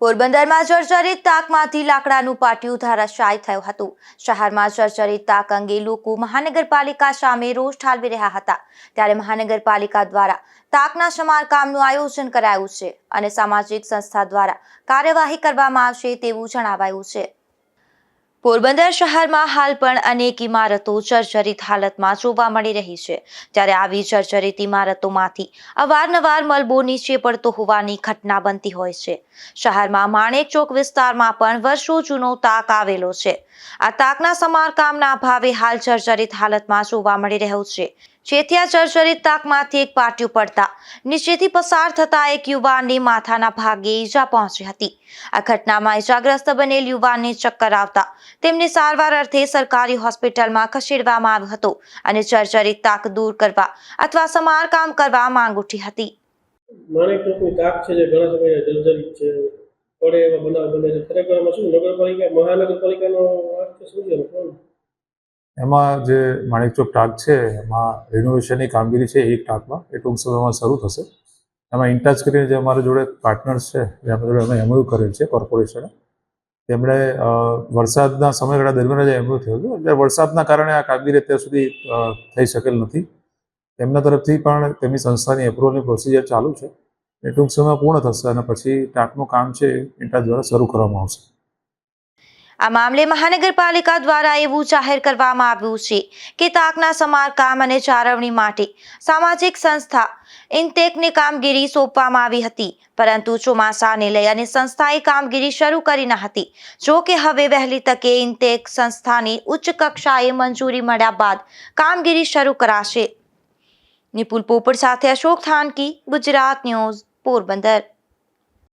પોરબંદરમાં જર્જરિત તાકમાંથી લાકડાનું પાટિયું ધરાશાય થયું હતું. શહેરમાં જર્જરિત તાક અંગે લોકો મહાનગરપાલિકા સામે રોષ ઠાલવી રહ્યા હતા. ત્યારે મહાનગરપાલિકા દ્વારા તાકના સમારકામનું આયોજન કરાયું છે અને સામાજિક સંસ્થા દ્વારા કાર્યવાહી કરવામાં આવશે તેવું જણાવાયું છે. પોરબંદર શહેરમાં હાલ પણ અનેક ઇમારતો જર્જરિત હાલતમાં જોવા મળી રહી છે. ત્યારે આવી જર્જરિત ઇમારતોમાંથી અવારનવાર મલબો નીચે પડતો હોવાની ઘટના બનતી હોય છે. શહેરમાં માણેક ચોક વિસ્તારમાં પણ વર્ષો જૂનો તાક આવેલો છે. આ તાકના સમારકામના અભાવે હાલ જર્જરિત હાલતમાં જોવા મળી રહ્યો છે. જેથી આ જર્જરિત તાકમાંથી એક પાટિયું પડતા નીચેથી પસાર થતા એક યુવાનને માથાના ભાગે ઈજા પહોંચી હતી. આ ઘટનામાં ઈજાગ્રસ્ત બનેલ યુવાનને ચક્કર આવતા તેમને સારવાર અર્થે સરકારી હોસ્પિટલમાં ખસેડવામાં આવ્યો હતો અને જર્જરિત તાક દૂર કરવા અથવા સમારકામ કરવા માંગ ઉઠી હતી. માણેક ચોકની તાક છે જે ઘણા સમયે જર્જરિત છે, પડે એવા બનાવ બને છે. ખરેખર શું? નગરપાલિકા, મહાનગરપાલિકાનો શું છે? એમાં જે માણેકચોક ટાંક છે, એમાં રિનોવેશનની કામગીરી છે એક ટાંકમાં, એ ટૂંક સમયમાં શરૂ થશે. એમાં ઇન્ટાચ કરીને જે અમારા જોડે પાર્ટનર્સ છે, જે અમારા જોડે અમે એમઓયુ કરેલ છે કોર્પોરેશને તેમણે વરસાદના સમયગાળા દરમિયાન જ એમઓયુ થયું હતું. એટલે વરસાદના કારણે આ કામગીરી અત્યાર સુધી થઈ શકેલ નથી. તેમના તરફથી પણ તેમની સંસ્થાની એપ્રુવલની પ્રોસિજર ચાલુ છે. એ ટૂંક સમયમાં પૂર્ણ થશે અને પછી ટાંકનું કામ છે ઇન્ટાચ દ્વારા શરૂ કરવામાં આવશે. આ મામલે મહાનગરપાલિકા દ્વારા એવું જાહેર કરવામાં આવ્યું છે કે તાકના સમારકામ અને જાળવણી માટે સામાજિક સંસ્થા ઇન્ટેકની કામગીરી સોંપવામાં આવી હતી, પરંતુ ચોમાસાને લઈ અને સંસ્થાએ કામગીરી શરૂ કરી ન હતી. જો કે હવે વહેલી તકે ઇન્ટેક સંસ્થાની ઉચ્ચ કક્ષાએ મંજૂરી મળ્યા બાદ કામગીરી શરૂ કરાશે. નિપુલ પોપટ સાથે અશોક થાનકી, ગુજરાત ન્યૂઝ, પોરબંદર.